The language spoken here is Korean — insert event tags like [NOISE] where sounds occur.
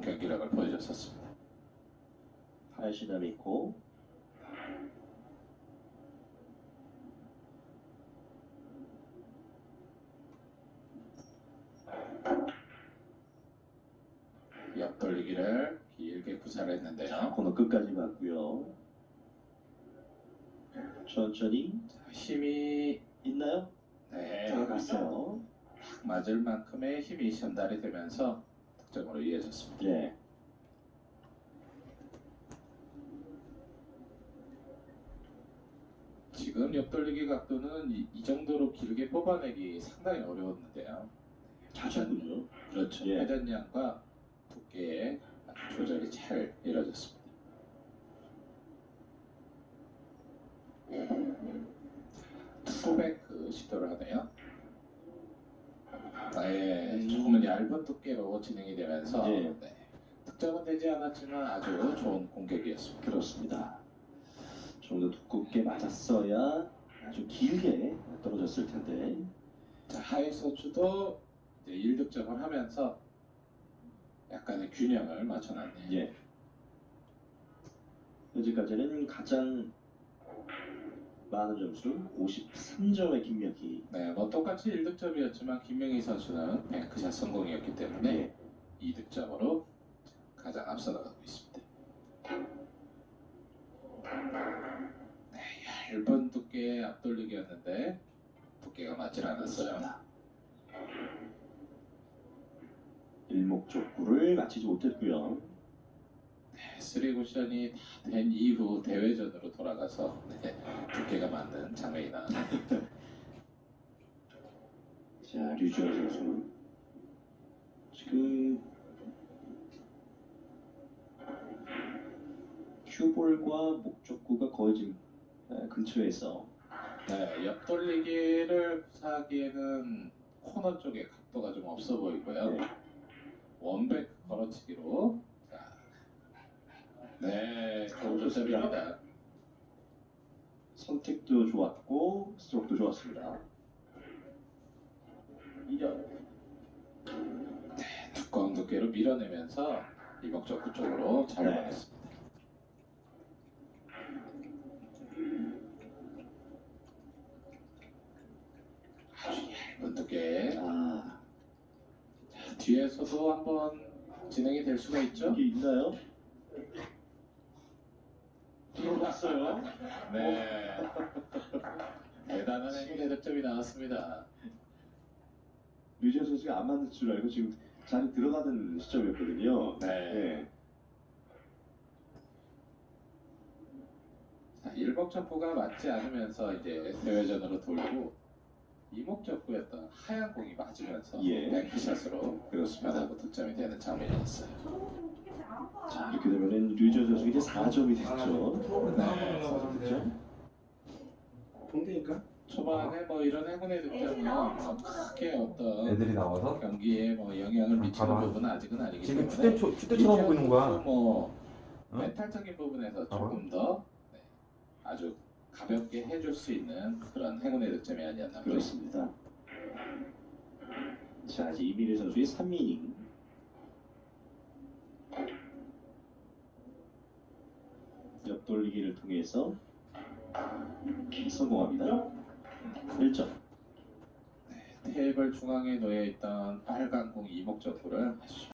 경기력을 보여줬었습니다. 파시다 미코 옆돌리기를 길게 구사를 했는데요. 코너 끝까지 맞고요. 천천히 자, 힘이 있나요? 네, 들어갔어요. 맞을 만큼의 힘이 전달이 되면서 득점으로 이어졌습니다. 예. 지금 옆돌리기 각도는 이, 이 정도로 길게 뽑아내기 상당히 어려웠는데요. 자전군요. 그렇죠. 예. 회전량과 두께의 조절이 잘 이루어졌습니다. 투백 시도를 하네요. 아예 음. 조금은 얇은 두께로 진행이 되면서 예. 네, 득점은 되지 않았지만 아주 좋은 공격이었습니다. 그렇습니다. 좀 더 두껍게 맞았어야 아주 길게 떨어졌을 텐데. 자, 하이서츠도 이제 1득점을 하면서 약간의 균형을 맞춰놨네요. 예. 현재까지는 가장 많은 점수 53점의 김명희. 네, 뭐 똑같이 1득점이었지만 김명희 선수는 뱅크샷 성공이었기 때문에 예. 2득점으로 가장 앞서 나가고 있습니다. 네, 얇은 두께의 앞돌리기였는데 두께가 맞질 않았어요. 일목적구를 마치지 못했고요. 네, 쓰리 쿠션이 다 된 이후 대회전으로 돌아가서 네, 두께가 맞는 나왔습니다. [LAUGHS] 자, 류지원 선수. 지금 큐볼과 목적구가 거의 지금 에, 근처에서 네, 옆 돌리기를 구사하기에는 코너 쪽에 각도가 좀 없어 보이고요. 네. 원백 걸어치기로 자, 네 좋은 조셉입니다 선택도 좋았고 스트로크도 좋았습니다. 두꺼운 두께로 밀어내면서 이목적구 쪽으로 잘 네. 보냈습니다 아주 얇은 두께 아, 자, 뒤에서도 한번 진행이 될 수가 있죠 이게 있나요? 들어갔어요. 네 대단한 행운의 득점이 나왔습니다 류지원 선수가 안 맞는 줄 알고 지금 잘 들어가던 시점이었거든요. 네. 네. 자, 일목적구가 맞지 않으면서 이제 대회전으로 돌고 이목적구였던 하얀 공이 맞으면서 예. 뱅크샷으로 그렇습니다. 득점이 되는 장면이었어요. 자, 이렇게 되면은 류지원 선수 이제 4점이 됐죠. 네. 그렇죠? 동대니까 초반에 뭐 이런 행운의 득점은 뭐 크게 어떤 애들이 나와서 경기에 뭐 영향을 미치는. 부분은 아직은 아니기 지금 때문에 휴대 초 휴대 쳐다보고 있는 거야. 뭐 어? 멘탈적인 부분에서. 조금 더 네, 아주 가볍게 해줄 수 있는 그런 행운의 득점이 아니었나 그렇습니다. 자, 이제 이민희 선수의 3이닝. 옆 돌리기를 통해서 성공합니다. 1점. 테이블 중앙에 놓여 있던 빨간 공 이목적구를